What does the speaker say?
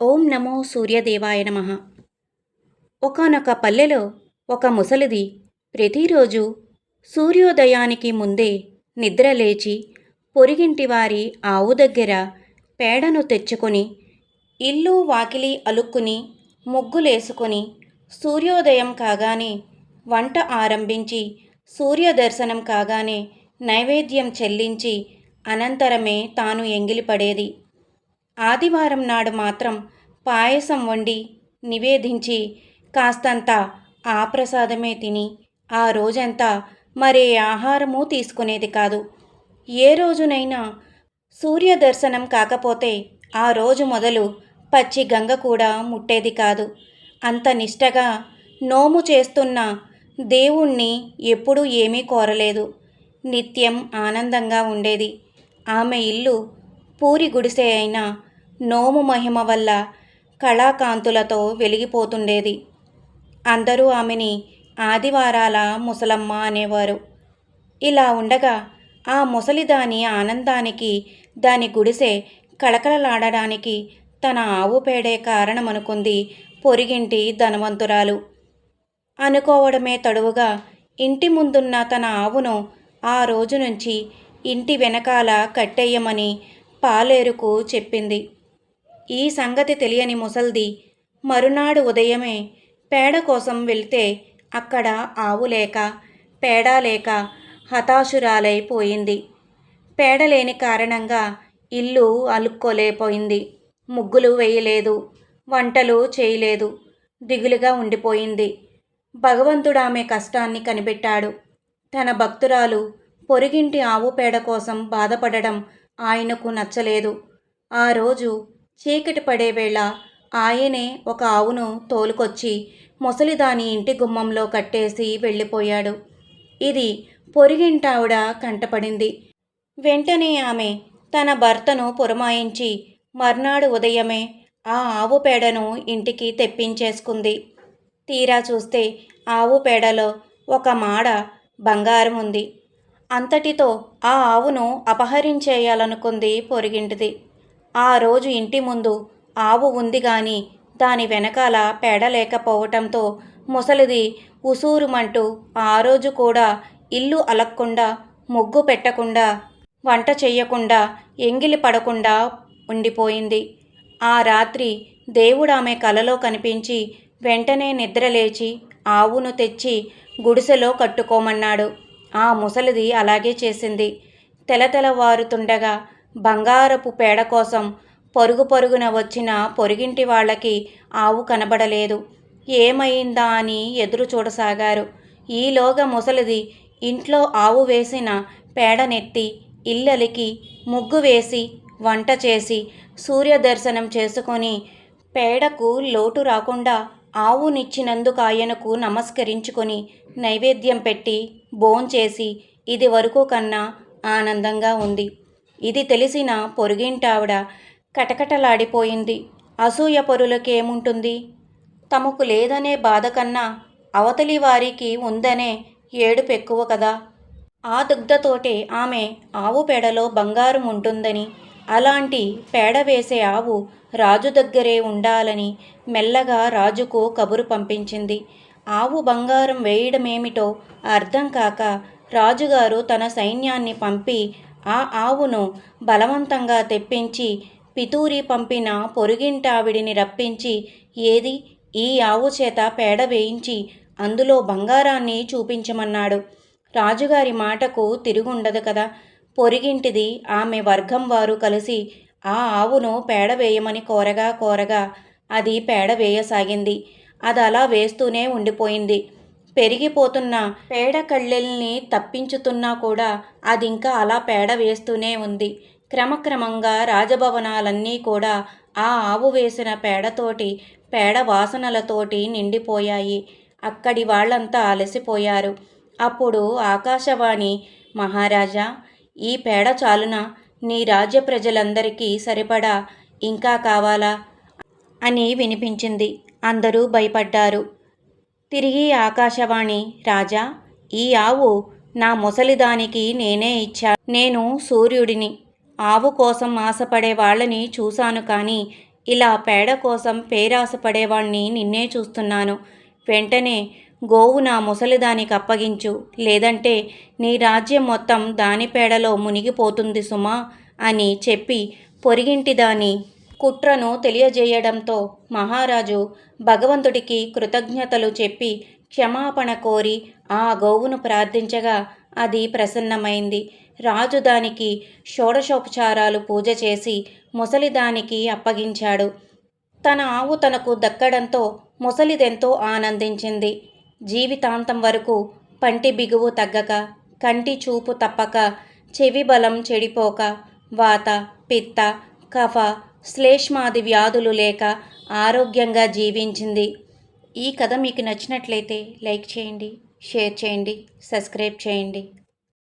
ఓం నమో సూర్యదేవాయ నమ. ఒకనొక పల్లెలో ఒక ముసలిది ప్రతిరోజు సూర్యోదయానికి ముందే నిద్రలేచి పొరిగింటి వారి ఆవు దగ్గర పేడను తెచ్చుకొని ఇల్లు వాకిలి అలుక్కుని ముగ్గులేసుకొని సూర్యోదయం కాగానే వంట ఆరంభించి సూర్యదర్శనం కాగానే నైవేద్యం చెల్లించి అనంతరమే తాను ఎంగిలిపడేది. ఆదివారం నాడు మాత్రం పాయసం వండి నివేదించి కాస్తంత ఆ ప్రసాదమే తిని ఆ రోజంతా మరే ఆహారము తీసుకునేది కాదు. ఏ రోజునైనా సూర్య దర్శనం కాకపోతే ఆ రోజు మొదలు పచ్చి గంగ కూడా ముట్టేది కాదు. అంత నిష్టగా నోము చేస్తున్న దేవుణ్ణి ఎప్పుడూ ఏమీ కోరలేదు. నిత్యం ఆనందంగా ఉండేది. ఆమె ఇల్లు పూరి గుడిసె అయినా నోము మహిమ వల్ల కళాకాంతులతో వెలిగిపోతుండేది. అందరూ ఆమెని ఆదివారాల ముసలమ్మ అనేవారు. ఇలా ఉండగా ఆ ముసలిదాని ఆనందానికి దాని గుడిసె కళకళలాడడానికి తన ఆవు పేడే కారణమనుకుంది పొరిగింటి ధనవంతురాలు. అనుకోవడమే తడువుగా ఇంటి ముందున్న తన ఆవును ఆ రోజు నుంచి ఇంటి వెనకాల కట్టేయమని పాలేరుకు చెప్పింది. ఈ సంగతి తెలియని ముసల్ది మరునాడు ఉదయమే పేడ కోసం వెళ్తే అక్కడ ఆవు లేక పేడ లేక హతాశురాలైపోయింది పేడ లేని కారణంగా ఇల్లు అలుక్కోలేకపోయింది ముగ్గులు వేయలేదు వంటలు చేయలేదు దిగులుగా ఉండిపోయింది. భగవంతుడు ఆమె కష్టాన్ని కనిపెట్టాడు. తన భక్తురాలు పొరిగింటి ఆవు పేడ కోసం బాధపడడం ఆయనకు నచ్చలేదు. ఆ రోజు చీకటి పడే వేళ ఆయనే ఒక ఆవును తోలుకొచ్చి ముసలిదాని ఇంటి గుమ్మంలో కట్టేసి వెళ్ళిపోయాడు. ఇది పొరిగింటావిడ కంటపడింది. వెంటనే ఆమె తన భర్తను పురమాయించి మర్నాడు ఉదయమే ఆ ఆవు పేడను ఇంటికి తెప్పించేసుకుంది. తీరా చూస్తే ఆవు పేడలో ఒక మాడ బంగారం ఉంది అంతటితో ఆ ఆవును అపహరించేయాలనుకుంది పొరిగింటిది. ఆ రోజు ఇంటి ముందు ఆవు ఉంది గాని దాని వెనకాల పేడ లేకపోవటంతో ముసలిది ఉసూరుమంటూ ఆ రోజు కూడా ఇల్లు అలక్కుండా ముగ్గు పెట్టకుండా వంట చెయ్యకుండా ఎంగిలి పడకుండా ఉండిపోయింది. ఆ రాత్రి దేవుడు ఆమె కలలో కనిపించి వెంటనే నిద్రలేచి ఆవును తెచ్చి గుడిసెలో కట్టుకోమన్నాడు. ఆ ముసలిది అలాగే చేసింది. తెలతెలవారుతుండగా బంగారపు పేడ కోసం పరుగు పరుగున వచ్చిన పొరుగింటి వాళ్ళకి ఆవు కనబడలేదు. ఏమైందా అని ఎదురు చూడసాగారు. ఈలోగా ముసలిది ఇంట్లో ఆవు వేసిన పేడనెత్తి ఇల్లలికి ముగ్గు వేసి వంట చేసి సూర్యదర్శనం చేసుకొని పేడకు లోటు రాకుండా ఆవునిచ్చినందుకు ఆయనకు నమస్కరించుకొని నైవేద్యం పెట్టి భోంచేసి ఇది వరకు కన్నా ఆనందంగా ఉంది. ఇది తెలిసిన పొరుగింటావిడ కటకటలాడిపోయింది. అసూయ పొరులకేముంటుంది? తమకు లేదనే బాధ కన్నా అవతలి వారికి ఉందనే ఏడుపు ఎక్కువ కదా. ఆ దుగ్ధతోటే ఆమె ఆవు పేడలో బంగారం ఉంటుందని అలాంటి పేడ వేసే ఆవు రాజు దగ్గరే ఉండాలని మెల్లగా రాజుకు కబురు పంపించింది. ఆవు బంగారం వేయడమేమిటో అర్థం కాక రాజుగారు తన సైన్యాన్ని పంపి ఆ ఆవును బలవంతంగా తెప్పించి పితూరి పంపిన పొరుగింటావిడిని రప్పించి ఏది? ఈ ఆవు చేత పేడ వేయించి అందులో బంగారాన్ని చూపించమన్నాడు. రాజుగారి మాటకు తిరుగుండదు కదా. పొరిగింటిది ఆమె వర్గం వారు కలిసి ఆ ఆవును పేడ వేయమని కోరగా కోరగా అది పేడ వేయసాగింది. అది అలా వేస్తూనే ఉండిపోయింది. పెరిగిపోతున్న పేడ కళ్ళెల్ని తప్పించుతున్నా కూడా అది ఇంకా అలా పేడ వేస్తూనే ఉంది. క్రమక్రమంగా రాజభవనాలన్నీ కూడా ఆ ఆవు వేసిన పేడతోటి పేడ వాసనలతోటి నిండిపోయాయి. అక్కడి వాళ్ళంతా అలసిపోయారు. అప్పుడు ఆకాశవాణి మహారాజా ఈ పేడ చాలున నీ రాజ్య ప్రజలందరికీ సరిపడా ఇంకా కావాలా? అని వినిపించింది. అందరూ భయపడ్డారు. తిరిగి ఆకాశవాణి రాజా ఈ ఆవు నా ముసలిదానికి నేనే ఇచ్చా. నేను సూర్యుడిని. ఆవు కోసం ఆశపడే వాళ్ళని చూశాను కానీ ఇలా పేడ కోసం పేరాశపడేవాణ్ణి నిన్నే చూస్తున్నాను. వెంటనే గోవు నా ముసలిదానికి అప్పగించు. లేదంటే నీ రాజ్యం మొత్తం దాని పేడలో మునిగిపోతుంది సుమా అని చెప్పి పొరిగింటి దాని కుట్రను తెలియజేయడంతో మహారాజు భగవంతుడికి కృతజ్ఞతలు చెప్పి క్షమాపణ కోరి ఆ గోవును ప్రార్థించగా అది ప్రసన్నమైంది. రాజు దానికి షోడశోపచారాలు పూజ చేసి ముసలిదానికి అప్పగించాడు. తన ఆవు తనకు దక్కడంతో ముసలిదెంతో ఆనందించింది. జీవితాంతం వరకు పంటి బిగువు తగ్గక కంటి చూపు తప్పక చెవి బలం చెడిపోక వాత పిత్త కఫ శ్లేష్మాది వ్యాధులు లేక ఆరోగ్యంగా జీవించింది. ఈ కథ మీకు నచ్చినట్లయితే లైక్ చేయండి షేర్ చేయండి సబ్స్క్రైబ్ చేయండి.